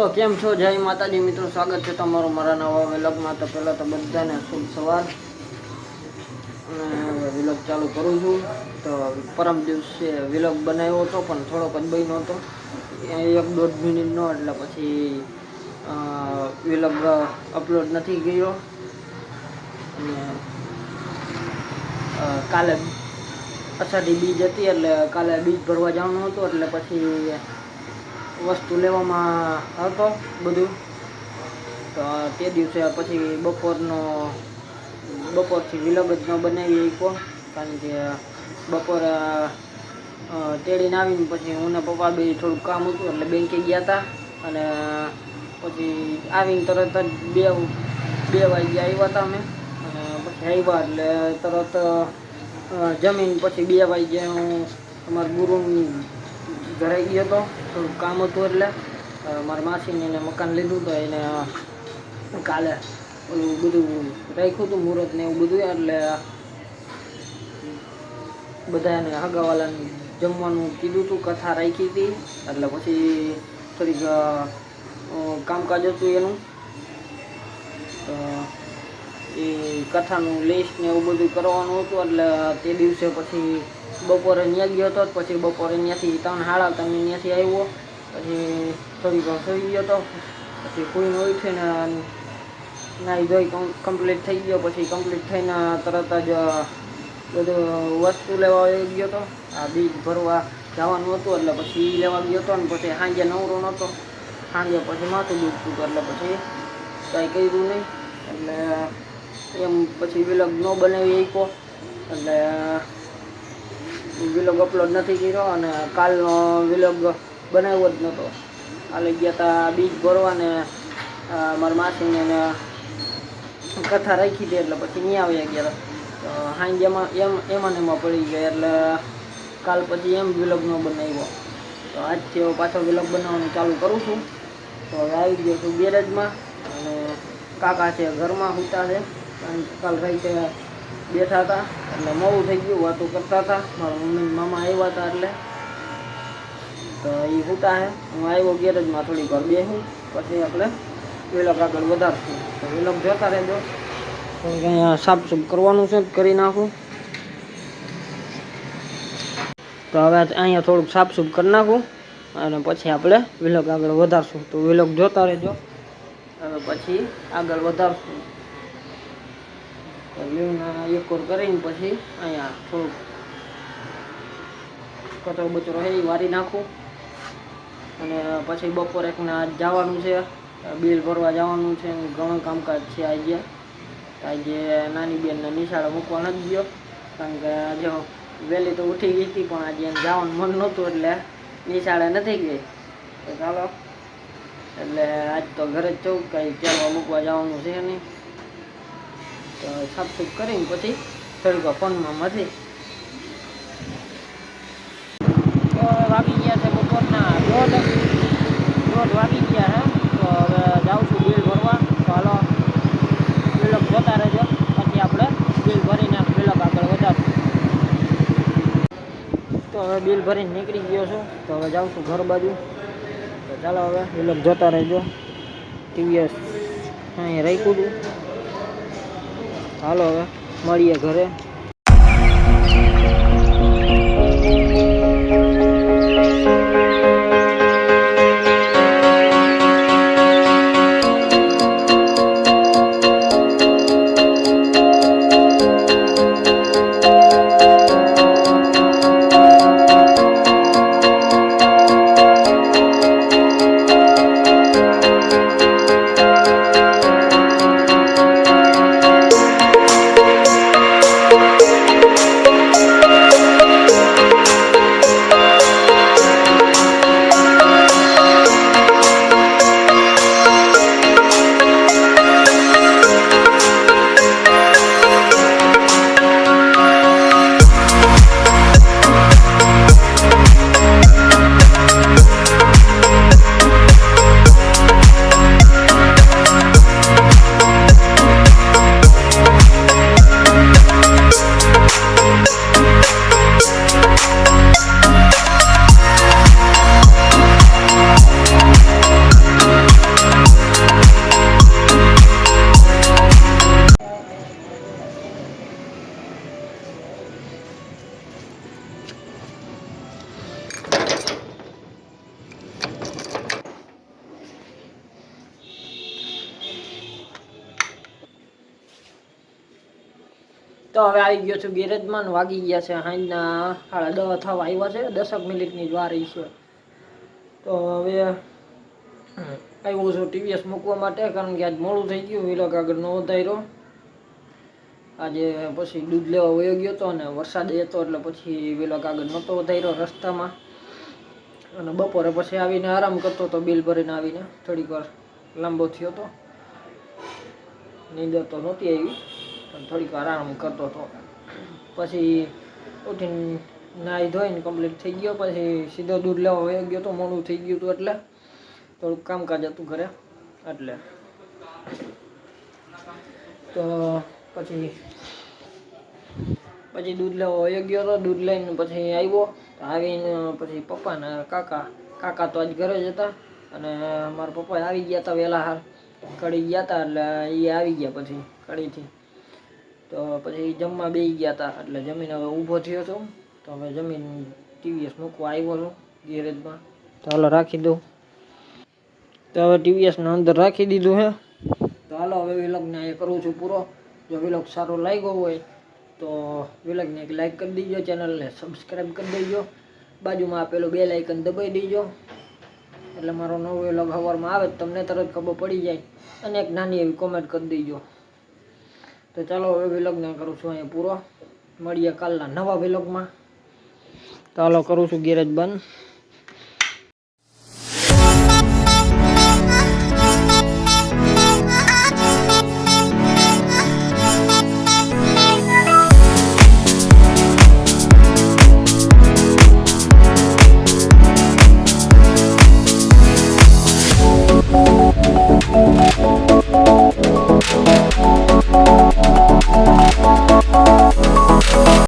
તો કેમ છો? જય માતાજી. મિત્રો, સ્વાગત છે તમારું મારા નવા વ્લોગમાં. તો પહેલાં તો બધાને શુભ સવાર. વિલોગ ચાલુ કરું છું. તો પરમ દિવસે વ્લોગ બનાવ્યો હતો, પણ થોડોક જ બન્યો હતો. એક દોઢ મિનિટનો, એટલે પછી વ્લોગ અપલોડ નથી ગયો અને કાલે અષાઢી બીજ હતી, એટલે કાલે બીજ ભરવા જવાનું હતું, એટલે પછી વસ્તુ લેવામાં હતો બધું. તો તે દિવસે પછી બપોરનો, બપોરથી વિલગ જ ન બનાવી શક્યો. કારણ કે બપોર તેડીને આવીને પછી હું ને પપ્પા બે થોડુંક કામ હતું એટલે બેંકે ગયા હતા અને, પછી આવીને તરત જ બે બે વાગ્યા આવ્યા હતા અમે. અને પછી આવ્યા એટલે તરત જમીન પછી બે વાગ્યા હું અમારા ગુરુની ઘરે ગયો હતો થોડુંક કામ હતું એટલે મારા માસીને એને મકાન લીધું તો એને કાલે ઓલું બધું રાખ્યું હતું, મુહૂર્ત ને એવું બધું, એટલે બધાને હગાવાલાને જમવાનું કીધું હતું, કથા રાખી હતી, એટલે પછી થોડીક કામકાજ હતું એનું. એ કથાનું લિસ્ટ ને એવું બધું કરવાનું હતું, એટલે તે દિવસે પછી બપોરે ત્યાં ગયો હતો પછી બપોરે ત્યાંથી ત્રણ સાડા ત્રણ ત્યાંથી આવ્યો, પછી થોડીક વાર સુઈ ગયો હતો પછી કુઈને ઉઠીને નાહી ધોઈ કમ્પ્લીટ થઈ ગયો, પછી કમ્પ્લીટ થઈને તરત જ બધું વસ્તુ લેવા ગયો હતો આ બીજ ભરવા જવાનું હતું, એટલે પછી એ લેવા ગયો હતો ને પછી સાંજે નવરો નહોતો સાંજે પછી માથું દુખતું હતું, એટલે પછી કાંઈ કર્યું નહીં, એટલે એમ પછી વિલગ ન બનાવી શક્યો એટલે વિલોગ અપલોડ નથી કર્યો અને કાલનો વિલોગ બનાવ્યો જ નહોતો કાલે ગયા હતા બીજ ભરવાને મારા માસીને એને કથા રાખી હતી એટલે પછી નહીં આવ્યા ગયા તો સાંજે એમાં, એમ, એમાં એમાં પડી ગયા એટલે કાલ પછી એમ વિલોગ ન બનાવ્યો. તો આજથી હું પાછો વિલોગ બનાવવાનું ચાલુ કરું છું. તો હવે આવી ગયો છું ગેરેજમાં અને કાકા છે ઘરમાં સૂતા છે. કારણ કે કાલ રાતે બેઠા હતા એટલે મોડું થઈ ગયું, વાતો કરતા હતા. મારા મમ્મી મામા આવ્યા હતા એટલે. તો એ હોતા હે. હું આવ્યો ગેરેજમાં થોડીક વાર બેસું પછી આપણે વિલોગ આગળ વધારશું. તો વિલોગ જોતા રહેજો. અહીંયા સાફ સૂફ કરવાનું છે, કરી નાખું. તો હવે અહીંયા થોડુંક સાફ સૂફ કરી નાખું અને પછી આપણે વિલોગ આગળ વધારશું. તો વિલોગ જોતા રહેજો. હવે પછી આગળ વધારશું. તો એકોર એક કોર કરીને પછી અહીંયા થોડુંક કચરો બચરો એ વારી નાખું. અને પછી બપોરે એકને જવાનું છે, બિલ ભરવા જવાનું છે ઘણું કામકાજ છે આજે. આજે નાની બેનને નિશાળે મૂકવા નથી ગયો, કારણ કે આજે વહેલી તો ઉઠી ગઈ હતી, પણ આજે જવાનું મન નહોતું, એટલે નિશાળે નથી ગઈ. તો ચાલો. એટલે આજ તો ઘરે જ ચૌક કાંઈ ચાલવા મૂકવા જવાનું છે નહીં. તો સાફસૂફ કરીને પછી થોડીક ફોનમાં તો વાગી ગયા છે બપોરના દોઢ. દોઢ વાગી ગયા હે તો હવે જાઉં છું બિલ ભરવા. તો હાલો બિલક જોતા રહેજો. પછી આપણે બિલ ભરીને બિલક આગળ વધારશું. તો હવે બિલ ભરીને નીકળી ગયો છું. તો હવે જાઉં છું ઘર બાજુ. તો ચાલો હવે બિલોક જોતા રહેજો. ટીવીએસ અહીંયા રાખ્યું હતું. હાલો હવે મળીએ ઘરે. તો હવે આવી ગયો છું ગેરેજમાં વાગી ગયા છે સાંજના સાડા થવા આવ્યા છે, દસક મિનિટની જ વાર છે તો હવે આવ્યો છું ટીવીએસ મૂકવા માટે, કારણ કે આજ મોડું થઈ ગયું, વિલોક આગળ ન ઉતાર્યો આજે પછી દૂધ લેવા વયો ગયો હતો અને વરસાદ હતો એટલે પછી વિલોક આગળ નહોતો વધાર્યો રસ્તામાં. અને બપોરે પછી આવીને આરામ કરતો હતો બિલ ભરીને આવીને થોડીક વાર લાંબો થયો હતો નીંદર તો નહોતી આવી. થોડીક વાર આરામ કરતો હતો. પછી ઉઠીને નાહી ધોઈને કમ્પ્લીટ થઈ ગયો. પછી સીધો દૂધ લેવા વયો ગયો તો મોડું થઈ ગયું હતું એટલે થોડુંક કામકાજ હતું ઘરે એટલે. તો પછી પછી દૂધ લેવા વયો ગયો હતો દૂધ લઈને પછી આવ્યો. આવીને પછી પપ્પાને કાકા કાકા તો આજ ઘરે જ હતા અને મારા પપ્પા આવી ગયા હતા વહેલા હાર કડી ગયા હતા એટલે એ આવી ગયા પછી કડીથી તો પછી જમવા બેસી ગયા હતા એટલે જમીન હવે ઊભો થયો હતો તો હવે જમીન ટીવીએસ મૂકવા આવ્યો છું, ગેરેજમાં. તો હાલો રાખી દઉં. તો હવે ટીવીએસને અંદર રાખી દીધું છે તો હાલો હવે વિલોગને એ કરું છું પૂરો. જો વિલોગ સારો લાગ્યો હોય, તો વિલોગને એક લાઈક કરી દીજો, ચેનલને સબસ્ક્રાઈબ કરી દેજો. બાજુમાં આપેલું બે લાઇકન દબાઈ દેજો. એટલે મારો નવો વિલોગ હવારમાં આવે તમને તરત ખબર પડી જાય. અને એક નાની એવી કોમેન્ટ કરી દેજો. તો ચાલો હવે વિલોગને કરું છું અહીંયા પૂરો. મળીએ કાલના નવા વિલોગમાં ચાલો કરું છું ગેરેજ બંધ.